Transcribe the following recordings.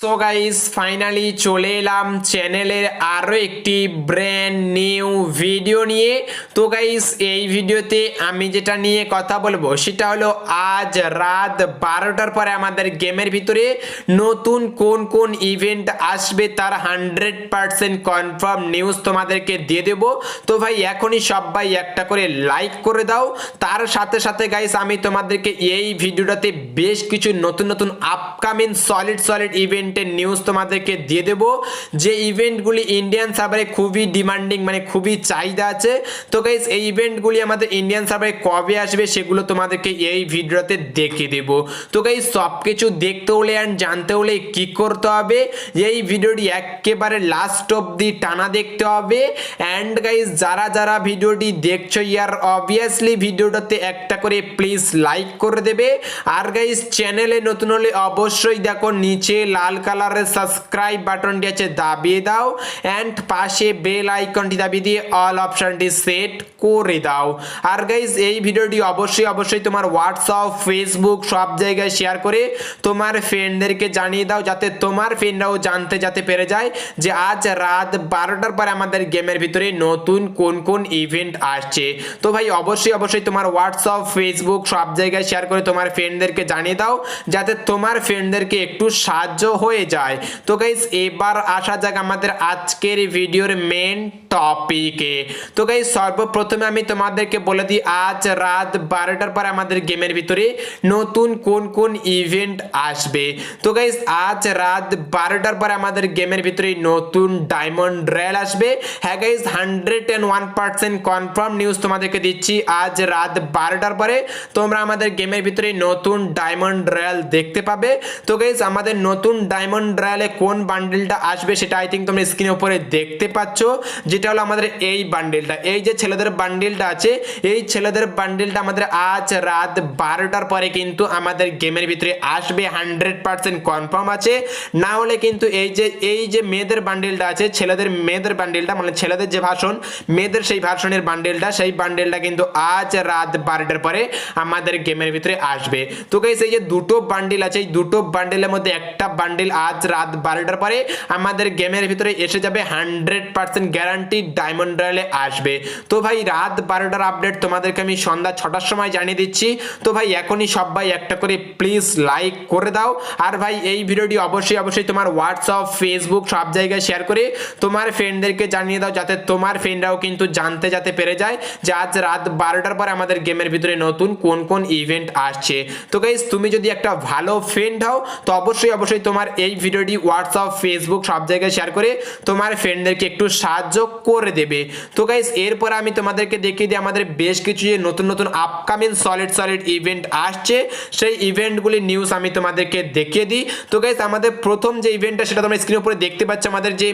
So guys finally চলে এলাম চ্যানেলের আরও একটি ব্র্যান্ড নিউ ভিডিও নিয়ে। তো গাইস এই ভিডিওতে আমি যেটা নিয়ে কথা বলব, সেটা হলো আজ রাত বারোটার পরে আমাদের গেমের ভিতরে নতুন কোন কোন ইভেন্ট আসবে তার হান্ড্রেড পার্সেন্ট কনফার্ম নিউজ তোমাদেরকে দিয়ে দেবো। তো ভাই, এখনই সবাই একটা করে লাইক করে দাও। তার সাথে সাথে গাইস আমি তোমাদেরকে এই ভিডিওটাতে বেশ কিছু নতুন নতুন আপকামিং সলিড সলিড ইভেন্টের নিউজ তোমাদেরকে দিয়ে দেবো। যে ইভেন্টগুলি ইন্ডিয়ান সার্ভারে খুবই ডিমান্ডিং মানে খুবই চাহিদা আছে। তো গাইস এই ইভেন্টগুলি আমাদের ইন্ডিয়ান সার্ভারে কবে আসবে সেগুলো তোমাদেরকে এই ভিডিওতে দেখে দেবো। তো গাইস সব কিছু দেখতে হলে অ্যান্ড জানতে হলে কি করতে হবে? এই ভিডিওটি একেবারে লাস্ট অবধি টানা দেখতে হবে। অ্যান্ড গাইস যারা যারা ভিডিওটি দেখছ ইয়ার অবভিয়াসলি ভিডিওটাতে একটা করে প্লিজ লাইক করে দেবে। আর গাইস চ্যানেলে নতুন হলে অবশ্যই দেখো, নিচে লাল কালারের সাবস্ক্রাইব বাটনটি আছে দাবিয়ে দাও অ্যান্ড পাশে বেল আইকনটি দাবিয়ে দিয়ে অল অপশনটি সেট করে দাও। আর গাইস এই ভিডিওটি অবশ্যই অবশ্যই তোমার হোয়াটসঅ্যাপ ফেসবুক সব জায়গায় শেয়ার করে তোমার ফ্রেন্ডদেরকে জানিয়ে দাও যাতে তোমার ফ্রেন্ডরাও জানতে, যাতে পেরে যায় যে আজ রাত বারোটার পরে আমাদের গেমের ভিতরে নতুন কোন কোন ইভেন্ট আসছে। তো ভাই, অবশ্যই অবশ্যই তোমার হোয়াটসঅ্যাপ ফেসবুক সব জায়গায় শেয়ার করে তোমার ফ্রেন্ডদেরকে জানিয়ে দাও যাতে তোমার ফ্রেন্ডদেরকে একটু সাহায্য হয়ে যায়। তো গাইস এবার আসা যাক আমাদের আজকের ভিডিওর মেন টপিকে তো গাইস সর্বপ্রথমে আমি তোমাদেরকে বলে দিই, আজ রাত বারোটার পরে আমাদের গেমের ভিতরে নতুন কোন কোন ইভেন্ট আসবে। তো গাইস আজ রাত বারোটার পরে আমাদের গেমের ভিতরে নতুন ডায়মন্ড রেল আসবে। হ্যাঁ guys hundred and one percent confirm news তোমাদেরকে দিচ্ছি, আজ রাত বারোটার পরে তোমরা আমাদের গেমের ভিতরে নতুন ডায়মন্ড রয়্যাল দেখতে পাবে। তো গাইস আমাদের নতুন ডায়মন্ড রয়্যালে কোন বান্ডেলটা আসবে সেটা আই থিঙ্ক তোমরা স্ক্রিনের উপরে দেখতে পাচ্ছ। যেটা হলো আমাদের এই বান্ডিলটা এই যে ছেলেদের বান্ডিলটা আছে, এই ছেলেদের বান্ডিলটা আমাদের আজ রাত বারোটার পরে কিন্তু আমাদের গেমের ভিতরে আসবে হান্ড্রেড পার্সেন্ট কনফার্ম আছে। না হলে কিন্তু এই যে এই যে মেয়েদের বান্ডিলটা আছে, ছেলেদের মেয়েদের বান্ডিলটা মানে ছেলেদের যে ভাষণ মেয়েদের সেই ভাষণের বান্ডেলটা সেই বান্ডেলটা কিন্তু আজ রাত বারোটার পরে আমাদের গেমের ভিতরে আসবে। তো গাইস এই যে দুটো বান্ডেল আছে, এই দুটো বান্ডেলের মধ্যে একটা বান্ডেল আজ রাত বারোটার পরে আমাদের গেমের ভিতরে এসে যাবে হান্ড্রেড পার্সেন্ট গ্যারান্টি ডায়মন্ড রয়্যালে আসবে। তো ভাই, রাত বারোটার আপডেট তোমাদেরকে আমি সন্ধ্যা ছটার সময় জানিয়ে দিচ্ছি। তো ভাই, এখনই সবাই একটা করে প্লিজ লাইক করে দাও। আর ভাই, এই ভিডিওটি অবশ্যই অবশ্যই তোমার হোয়াটসঅ্যাপ ফেসবুক সব জায়গায় শেয়ার করে তোমার ফ্রেন্ডদেরকে জানিয়ে দাও, যাতে তোমার ফ্রেন্ডরাও কিন্তু জানতে, যাতে পেরে যায় যে আজ রাত বারোটার পরে আমাদের গেমের ভিতরে নতুন কোন কোন ইভেন্ট আসছে। তো গাইজ তুমি যদি একটা ভালো ফ্রেন্ড হও, তো অবশ্যই অবশ্যই তোমার এই ভিডিওটি হোয়াটসঅ্যাপ ফেসবুক সব জায়গায় শেয়ার করে তোমার ফ্রেন্ডদেরকে একটু সাহায্য করে দেবে। তো গাইজ এরপর আমি তোমাদেরকে দেখিয়ে দিই আমাদের বেশ কিছু যে নতুন নতুন আপকামিং সলিড সলিড ইভেন্ট আসছে, সেই ইভেন্টগুলির নিউজ আমি তোমাদেরকে দেখিয়ে দিই। তো গাইজ আমাদের প্রথম যে ইভেন্টটা সেটা তোমরা স্ক্রিনের উপরে দেখতে পাচ্ছ, আমাদের যে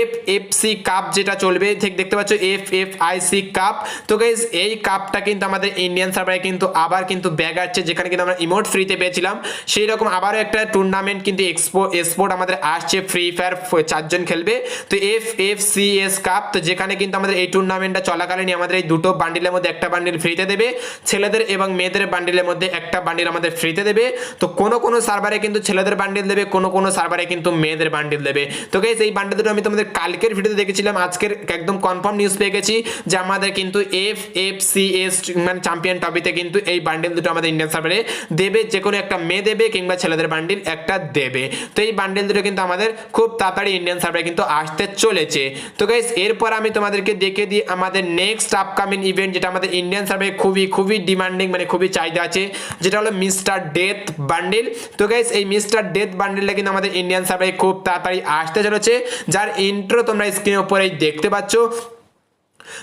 এফ এফ সি কাপ যেটা চলবে, ঠিক দেখতে পাচ্ছ F F I C cup তো গাইজ এই কাপটা কিন্তু আমাদের ইন্ডিয়ান সার্ভারে কিন্তু আবার কিন্তু ব্যাগ আসছে, যেখানে কিন্তু আমরা ইমোট ফ্রিতে পেয়েছিলাম। সেই রকম আবারও একটা টুর্নামেন্ট কিন্তু এক্সপো স্পোর্ট আমাদের আসছে ফ্রি ফায়ার চারজন খেলবে। তো F F C S cup তো যেখানে কিন্তু আমাদের এই টুর্নামেন্টটা চলাকালীনই আমাদের এই দুটো বান্ডিলের মধ্যে একটা বান্ডিল ফ্রিতে দেবে। ছেলেদের এবং মেয়েদের বান্ডিলের মধ্যে একটা বান্ডিল আমাদের ফ্রিতে দেবে। তো কোনো কোনো সার্ভারে কিন্তু ছেলেদের বান্ডিল দেবে, কোনো কোনো সার্ভারে কিন্তু মেয়েদের বান্ডিল দেবে। তো গাইজ এই বান্ডিল দুটো আমি তোমাদের কালকের ভিডিওতে দেখেছিলাম, আজকের একদম কনফার্ম নিউজ পেয়ে গেছি যে আমাদের কিন্তু এফ এফ সি এস মানে চ্যাম্পিয়ন টপিতে কিন্তু এই বান্ডিল দুটো আমাদের ইন্ডিয়ান সার্ভারে দেবে। যে কোনো একটা মেয়ে দেবে কিংবা ছেলেদের বান্ডিল একটা দেবে। তো এই বান্ডিল দুটো কিন্তু আমাদের খুব তাড়াতাড়ি ইন্ডিয়ান সার্ভারে কিন্তু আসতে চলেছে। তো গাইজ এরপর আমি তোমাদেরকে দেখে দিই আমাদের নেক্সট আপকামিং ইভেন্ট যেটা আমাদের ইন্ডিয়ান সার্ভে খুবই খুবই ডিমান্ডিং মানে খুবই চাহিদা আছে, যেটা হলো মিস্টার ডেথ বান্ডিল তো গাইস এই মিস্টার ডেথ বান্ডিলটা কিন্তু আমাদের ইন্ডিয়ান সার্ভে খুব তাড়াতাড়ি আসতে চলেছে। যার ইন্ট্রো তোমরা স্ক্রিনের উপরেই দেখতে পাচ্ছ।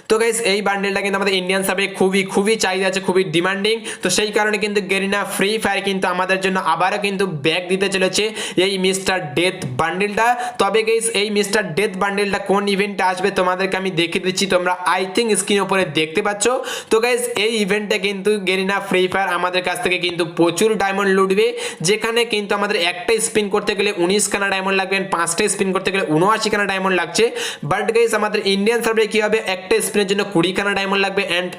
তো গাইস এই বান্ডেলটা কিন্তু আমাদের ইন্ডিয়ান সাবে খুবই খুবই চাহিদা আছে, খুবই ডিমান্ডিং তো সেই কারণে কিন্তু গেরিনা ফ্রি ফায়ার কিন্তু আমাদের জন্য আবারও কিন্তু ব্যাগ দিতে চলেছে এই মিস্টার ডেথ বান্ডেলটা তবে গাইস এই মিস্টার ডেথ বান্ডেলটা কোন ইভেন্টে আসবে তোমাদেরকে আমি দেখিয়ে দিচ্ছি, তোমরা আই থিঙ্ক স্ক্রিন উপরে দেখতে পাচ্ছ। তো গাইস এই ইভেন্টটা কিন্তু গেরিনা ফ্রি ফায়ার আমাদের কাছ থেকে কিন্তু প্রচুর ডায়মন্ড লুটবে, যেখানে কিন্তু আমাদের একটা স্পিন করতে গেলে উনিশ খানা ডায়মন্ড লাগবে পাঁচটা স্পিন করতে গেলে উনআশি খানা ডায়মন্ড লাগছে। বাট গাইস আমাদের ইন্ডিয়ান সার্ভে কি হবে? একটা একটা স্পিনের জন্য কুড়িখানা ডায়মন্ড লাগবে অ্যান্ড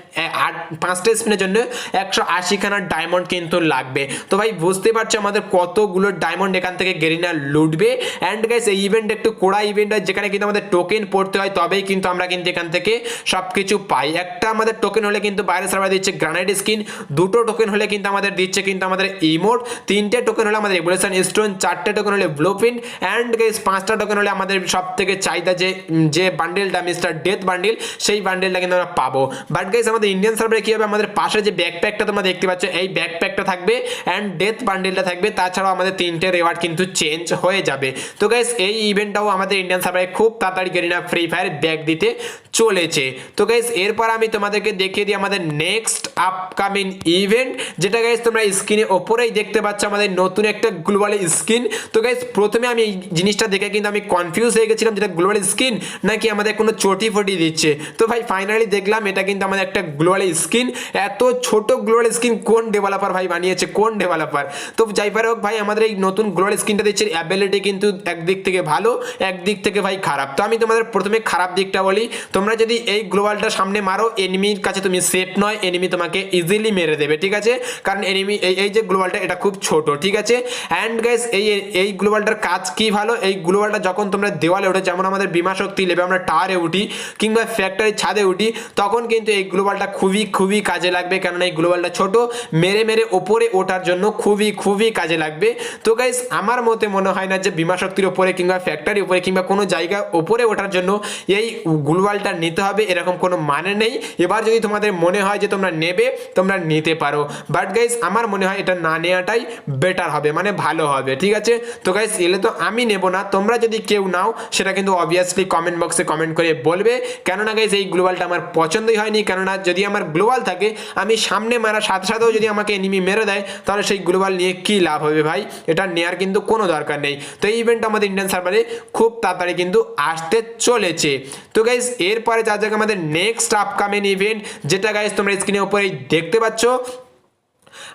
আট পাঁচটা স্পিনের জন্য একশো আশিখানা ডায়মন্ড কিন্তু লাগবে। তো ভাই, বুঝতে পারছ আমাদের কতগুলো ডায়মন্ড এখান থেকে গেরিনা লুটবে? অ্যান্ড গাইস এই ইভেন্ট একটু কোড়া ইভেন্ট হয়, যেখানে কিন্তু আমাদের টোকেন পড়তে হয়, তবেই কিন্তু আমরা কিন্তু এখান থেকে সব কিছু পাই। একটা আমাদের টোকেন হলে কিন্তু বাইরে সার্ভার দিচ্ছে গ্রানাইট স্কিন দুটো টোকেন হলে কিন্তু আমাদের দিচ্ছে কিন্তু আমাদের ইমোট তিনটে টোকেন হলে আমাদের রেগুলেশন স্টোন চারটে টোকেন হলে ব্লু প্রিন্ট অ্যান্ড গাইস পাঁচটা টোকেন হলে আমাদের সব থেকে চাহিদা যে যে বান্ডেলটা মিস্টার ডেথ বান্ডেল সেই বান্ডেলটা কিন্তু আমরা পাবো। বাট গাইস আমাদের ইন্ডিয়ান সার্ভারে কি হবে? আমাদের পাশে যে ব্যাকপ্যাকটা তোমরা দেখতে পাচ্ছ, এই ব্যাকপ্যাকটা থাকবে অ্যান্ড ডেথ বান্ডেলটা থাকবে। তাছাড়াও আমাদের তিনটে রেওয়ার্ড কিন্তু চেঞ্জ হয়ে যাবে। তো গাইস এই ইভেন্টটাও আমাদের ইন্ডিয়ান সার্ভারে খুব তাড়াতাড়ি গেরিনা ফ্রি ফায়ার ব্যাক দিতে চলেছে। তো গাইস এরপর আমি তোমাদেরকে দেখিয়ে দিই আমাদের নেক্সট আপকামিং ইভেন্ট যেটা গাইস তোমরা স্ক্রিনে ওপরেই দেখতে পাচ্ছ আমাদের নতুন একটা গ্লোবাল স্কিন তো গাইস প্রথমে আমি এই জিনিসটা দেখে কিন্তু আমি কনফিউজ হয়ে গেছিলাম, যেটা গ্লোবাল স্কিন নাকি আমাদের কোনো চটি ফটি দিচ্ছে। তো ভাই ফাইনালি দেখলাম এটা কিন্তু আমাদের একটা গ্লোবাল স্কিন এত ছোট গ্লোবাল স্কিন কোন ডেভেলপার ভাই বানিয়েছে? কোন ডেভেলপার তো যাই পারে হোক ভাই, আমাদের এই নতুন গ্লোবাল স্কিনটা দিচ্ছে অ্যাবিলিটি কিন্তু একদিক থেকে ভালো, একদিক থেকে ভাই খারাপ। তো আমি তোমাদের প্রথমে খারাপ দিকটা বলি, তোমরা যদি এই গ্লোবালটা সামনে মারো এনিমির কাছে তুমি সেফ নয় এনিমি তোমাকে ইজিলি মেরে দেবে, ঠিক আছে? কারণ এনিমি এই যে গ্লোবালটা এটা খুব ছোট, ঠিক আছে? অ্যান্ড গাইস এই এই গ্লোবালটার কাজ কি ভালো? এই গ্লোবালটা যখন তোমরা দেওয়ালে ওঠে যেমন আমাদের বিমা শক্তি লেবে, আমরা টাওয়ারে উঠি, কিংবা ফ্যাক্টরির ছাদে উঠি, তখন কিন্তু এই গ্লোবালটা খুবই খুবই কাজে লাগবে। কেননা এই গ্লোবালটা ছোট, মেরে মেরে ওপরে ওঠার জন্য খুবই খুবই কাজে লাগবে। তো গাইস আমার মতে মনে হয় না যে বিমা শক্তির ওপরে কিংবা ফ্যাক্টরির উপরে কিংবা কোনো জায়গা ওপরে ওঠার জন্য এই গ্লোবালটা নিতে হবে, এরকম কোনো মানে নেই। এবার যদি তোমাদের মনে হয় যে তোমরা নেবে, তোমরা নিতে পারো। বাট গাইস আমার মনে হয় এটা না নেওয়াটাই বেটার হবে মানে ভালো হবে, ঠিক আছে? তো গাইস এলে তো আমি নেব না, তোমরা যদি কেউ নাও, সেটা কিন্তু অবভিয়াসলি কমেন্ট বক্সে কমেন্ট করে বলবে। কেননা গাইস এই গ্লোবালটা আমার পছন্দই হয়নি। কেননা যদি আমার গ্লোবাল থাকে, আমি সামনে মারার সাথে সাথেও যদি আমাকে এনিমি মেরে দেয়, তাহলে সেই গ্লোবাল নিয়ে কি লাভ হবে ভাই? এটা নেওয়ার কিন্তু কোনো দরকার নেই। তো এই ইভেন্ট আমাদের ইন্ডিয়ান সার্ভারে খুব তাড়াতাড়ি কিন্তু আসতে চলেছে। তো গাইজ এরপরে যা যাক আমাদের নেক্সট আপকামিং ইভেন্ট যেটা গাইজ তোমরা স্ক্রিনের উপরেই দেখতে পাচ্ছ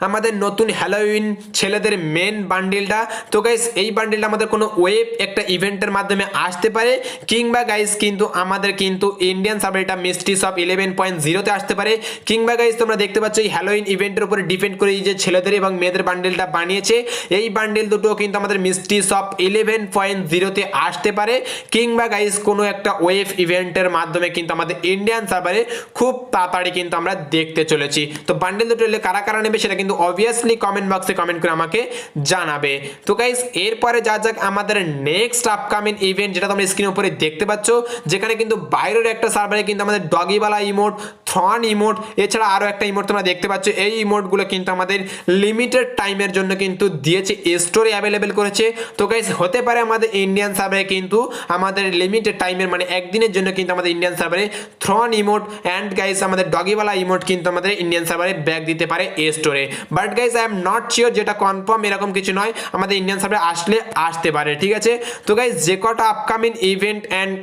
আমাদের নতুন হ্যালোউইন ছেলেদের মেন বান্ডিলটা তো গাইস এই বান্ডিলটা আমাদের কোনো ওয়েব একটা ইভেন্টের মাধ্যমে আসতে পারে, কিংবা গাইস কিন্তু আমাদের কিন্তু ইন্ডিয়ান সাবরেটা মিস্ট্রি অফ ইলেভেন পয়েন্ট জিরোতে আসতে পারে। কিংবা গাইস তোমরা দেখতে পাচ্ছ এই হ্যালোইন ইভেন্টের উপরে ডিপেন্ড করে যে ছেলেদের এবং মেয়েদের বান্ডিলটা বানিয়েছে। এই বান্ডিল দুটো কিন্তু আমাদের মিস্ট্রি অফ ইলেভেন পয়েন্ট জিরোতে আসতে পারে। কিংবা গাইস কোনো একটা ওয়েব ইভেন্টের মাধ্যমে কিন্তু আমাদের ইন্ডিয়ান সার্ভারে খুব তাড়াতাড়ি কিন্তু আমরা দেখতে চলেছি। তো বান্ডিল দুটো কারা কারা নেবে সেটা কিন্তু অবভিয়াসলি কমেন্ট বক্সে কমেন্ট করে আমাকে জানাবে। তো গাইস এরপরে যা যাক আমাদের নেক্সট আপকামিং ইভেন্ট যেটা তোমরা স্ক্রিনের উপরে দেখতে পাচ্ছ, যেখানে কিন্তু বাইরের একটা সার্ভারে কিন্তু আমাদের ডগিওয়ালা ইমোট থ্রন ইমোট এছাড়া আরও একটা ইমোট তোমরা দেখতে পাচ্ছ। এই ইমোটগুলো কিন্তু আমাদের লিমিটেড টাইমের জন্য কিন্তু দিয়েছে স্টোরে অ্যাভেলেবেল করেছে। তো গাইস হতে পারে আমাদের ইন্ডিয়ান সার্ভারে কিন্তু আমাদের লিমিটেড টাইমের মানে একদিনের জন্য কিন্তু আমাদের ইন্ডিয়ান সার্ভারে থ্রন ইমোট অ্যান্ড গাইস আমাদের ডগিওয়ালা ইমোট কিন্তু আমাদের ইন্ডিয়ান সার্ভারে ব্যাক দিতে পারে এ। স্টোরে but guys I am not sure যেটা কনফার্ম এরকম কিছু নয়। আমাদের ইন্ডিয়ান সার্ভারে আসলে আসতে পারে, ঠিক আছে? তো গাইজ যে কটা আপকামিং ইভেন্ট অ্যান্ড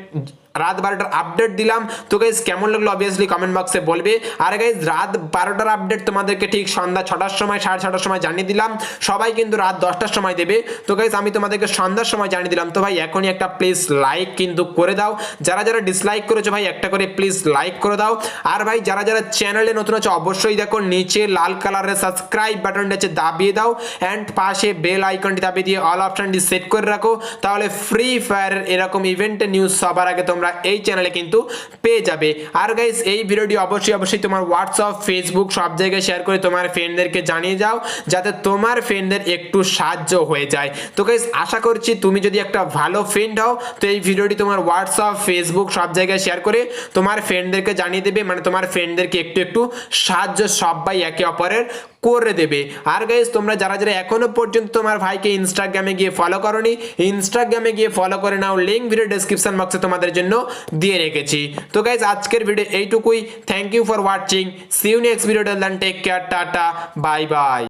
রাত বারোটার আপডেট দিলাম। তো গাইজ কেমন লাগল? অবভিয়াসলি কমেন্ট বক্সে বলবে। আর গাইজ রাত বারোটার আপডেট তোমাদেরকে ঠিক সন্ধ্যা ছটার সময়, সাড়ে ছটার সময় জানিয়ে দিলাম। সবাই কিন্তু রাত দশটার সময় দেবে। তো গাইজ আমি তোমাদেরকে সন্ধ্যার সময় জানিয়ে দিলাম। তো ভাই, এখনই একটা প্লিজ লাইক কিন্তু করে দাও। যারা যারা ডিসলাইক করেছ ভাই, একটা করে প্লিজ লাইক করে দাও। আর ভাই, যারা যারা চ্যানেলে নতুন আছে, অবশ্যই দেখো, নিচে লাল কালারের সাবস্ক্রাইব বাটনটা আছে দাবিয়ে দাও। অ্যান্ড পাশে বেল আইকনটি দাবিয়ে দিয়ে অল অপশনটি সেট করে রাখো। তাহলে ফ্রি ফায়ারের এরকম ইভেন্টের নিউজ সবার আগে তোমরা এই চ্যানেলে কিন্তু পেয়ে যাবে। আর গাইস এই ভিডিওটি অবশ্যই অবশ্যই তোমার হোয়াটসঅ্যাপ ফেসবুক সব জায়গায় শেয়ার করে তোমার ফ্রেন্ডদেরকে জানিয়ে যাও, যাতে তোমার ফ্রেন্ডদের একটু সাহায্য হয়ে যায়। তো গাইস আশা করছি তুমি যদি একটা ভালো ফ্রেন্ড হও, তো এই ভিডিওটি তোমার হোয়াটসঅ্যাপ ফেসবুক সব জায়গায় শেয়ার করে তোমার ফ্রেন্ডদেরকে জানিয়ে দেবে। মানে তোমার ফ্রেন্ডদেরকে একটু একটু সাহায্য সবাই একে অপরের করে দেবে। আর গাইজ তোমরা যারা যারা এখনও পর্যন্ত তোমার ভাইকে ইনস্টাগ্রামে গিয়ে ফলো করনি ইনস্টাগ্রামে গিয়ে ফলো করে নাও। লিঙ্ক ভিডিও ডেসক্রিপশন বক্সে তোমাদের জন্য দিয়ে রেখেছি। তো গাইজ আজকের ভিডিও এইটুকুই। Thank you for watching see you next video take care tata bye bye